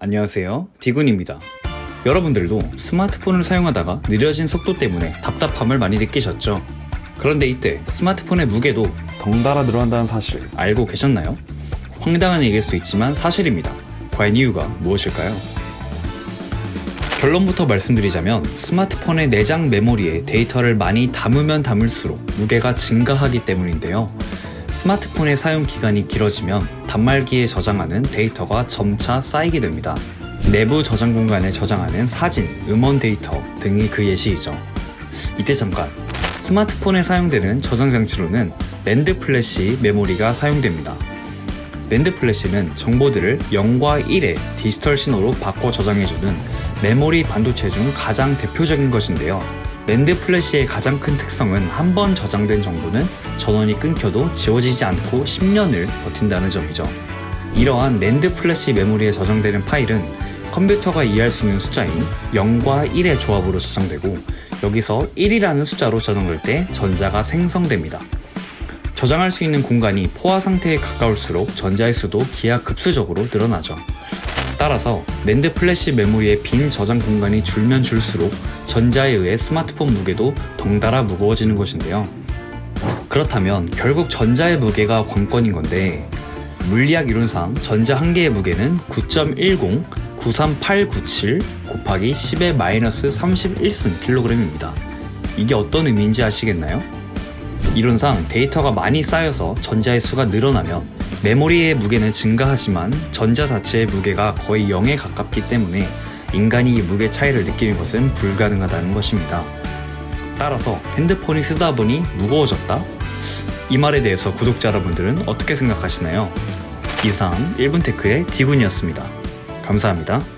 안녕하세요. 디군입니다. 여러분들도 스마트폰을 사용하다가 느려진 속도 때문에 답답함을 많이 느끼셨죠? 그런데 이때 스마트폰의 무게도 덩달아 늘어난다는 사실 알고 계셨나요? 황당한 얘기일 수 있지만 사실입니다. 과연 이유가 무엇일까요? 결론부터 말씀드리자면 스마트폰의 내장 메모리에 데이터를 많이 담으면 담을수록 무게가 증가하기 때문인데요. 스마트폰의 사용 기간이 길어지면 단말기에 저장하는 데이터가 점차 쌓이게 됩니다. 내부 저장 공간에 저장하는 사진, 음원 데이터 등이 그 예시이죠. 이때 잠깐 스마트폰에 사용되는 저장 장치로는 랜드 플래시 메모리가 사용됩니다. 랜드 플래시는 정보들을 0과 1의 디지털 신호로 바꿔 저장해주는 메모리 반도체 중 가장 대표적인 것인데요. 랜드 플래시의 가장 큰 특성은 한 번 저장된 정보는 전원이 끊겨도 지워지지 않고 10년을 버틴다는 점이죠. 이러한 랜드 플래시 메모리에 저장되는 파일은 컴퓨터가 이해할 수 있는 숫자인 0과 1의 조합으로 저장되고 여기서 1이라는 숫자로 저장될 때 전자가 생성됩니다. 저장할 수 있는 공간이 포화 상태에 가까울수록 전자의 수도 기하급수적으로 늘어나죠. 따라서 랜드 플래시 메모리의 빈 저장 공간이 줄면 줄수록 전자에 의해 스마트폰 무게도 덩달아 무거워지는 것인데요. 그렇다면 결국 전자의 무게가 관건인 건데 물리학 이론상 전자 한 개의 무게는 9.10 93897 곱하기 10의 마이너스 31승 킬로그램입니다. 이게 어떤 의미인지 아시겠나요? 이론상 데이터가 많이 쌓여서 전자의 수가 늘어나면 메모리의 무게는 증가하지만 전자 자체의 무게가 거의 0에 가깝기 때문에 인간이 이 무게 차이를 느끼는 것은 불가능하다는 것입니다. 따라서 핸드폰이 쓰다 보니 무거워졌다? 이 말에 대해서 구독자 여러분들은 어떻게 생각하시나요? 이상 1분 테크의 디군이었습니다. 감사합니다.